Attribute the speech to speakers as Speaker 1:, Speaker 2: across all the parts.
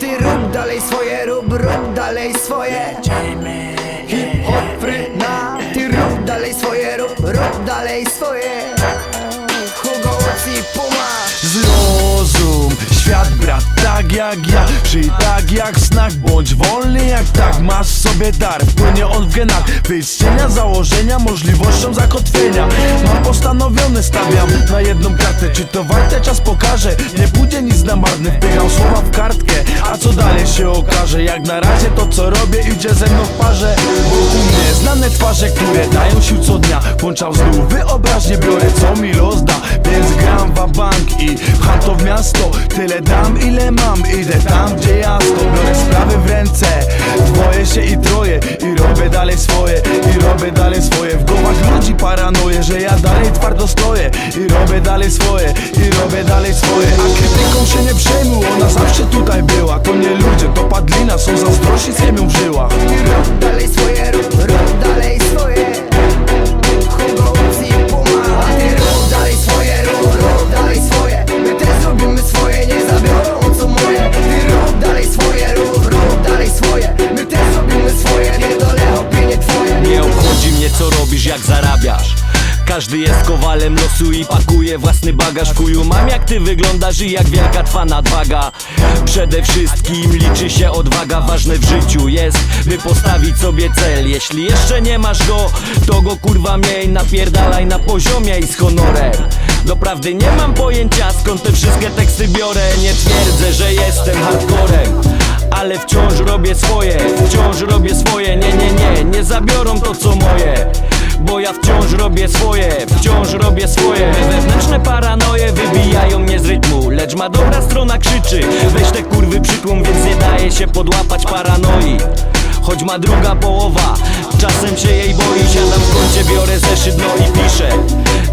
Speaker 1: ty rób dalej swoje, rób, rób dalej swoje. Hip-hop fryna, ty rób dalej swoje, rób, rób dalej swoje
Speaker 2: jak ja Żyj tak jak znak, bądź wolny jak tak Masz sobie dar, płynie on w genach Wyjdź z cienia założenia, możliwością zakotwienia. Mam postanowione, stawiam na jedną kartę. Czy to warte, czas pokaże. Nie pójdzie nic na marne, wpycham słowa w kartkę. A co dalej się okaże? Jak na razie to co robię idzie ze mną w parze. Bo u mnie znane twarze, które dają sił co dnia. Włączam znów wyobraźnię, biorę co mi los da bank i pcham to w miasto. Tyle dam ile mam, idę tam gdzie jasno. Biorę sprawy w ręce, boję się i troję I robię dalej swoje, i robię dalej swoje. W głowach ludzi paranoję, że ja dalej twardo stoję. I robię dalej swoje, i robię dalej swoje. A krytyką się nie przejmuj, ona zawsze tutaj była. To nie ludzie, to padlina,
Speaker 3: jak zarabiasz. Każdy jest kowalem losu i pakuje własny bagaż Kuju mam jak ty wyglądasz i jak wielka twa nadwaga. Przede wszystkim liczy się odwaga. Ważne w życiu jest, by postawić sobie cel. Jeśli jeszcze nie masz go, to go kurwa miej. Napierdalaj na poziomie i z honorem. Doprawdy nie mam pojęcia skąd te wszystkie teksty biorę. Nie twierdzę, że jestem hardcorem ale wciąż robię swoje, wciąż robię swoje. Nie, nie, nie, nie zabiorą to co moje ja wciąż robię swoje, wciąż robię swoje. Wewnętrzne paranoje wybijają mnie z rytmu Lecz ma dobra strona krzyczy. Weź te kurwy przytłum, więc nie daje się podłapać paranoi. Choć ma druga połowa, czasem się jej boi. Siadam w kącie, biorę zeszyt, no i piszę.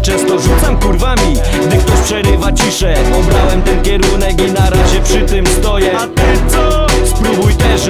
Speaker 3: Często rzucam kurwami, gdy ktoś przerywa ciszę. Obrałem ten kierunek i na razie przy tym stoję. A ty co? Spróbuj też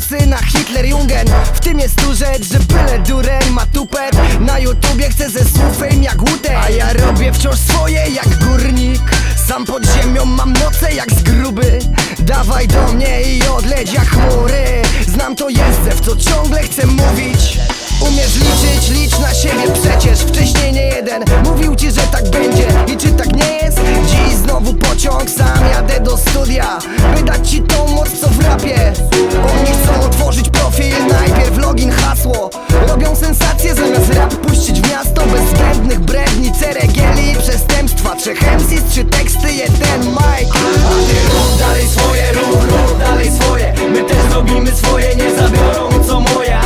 Speaker 1: włosy na Hitler Jungen. W tym jest tu rzecz, że byle duren ma tupet Na YouTubie chcę ze słówem jak łutę A ja robię wciąż swoje jak górnik. Sam pod ziemią mam noce jak z gruby. Dawaj do mnie i odleć jak chmury. Znam to jezdze, w co ciągle chcę mówić. Umiesz liczyć, licz na siebie przecież. Wcześniej nie jeden mówił ci, że tak będzie. I czy tak nie jest? Dziś znowu pociąg, sam jadę do studia. By dać ci tą moc, co w rapie. MC trzy teksty, jeden mic. A ty rób dalej swoje, rób, rób dalej swoje. My też robimy swoje, nie zabiorą co moje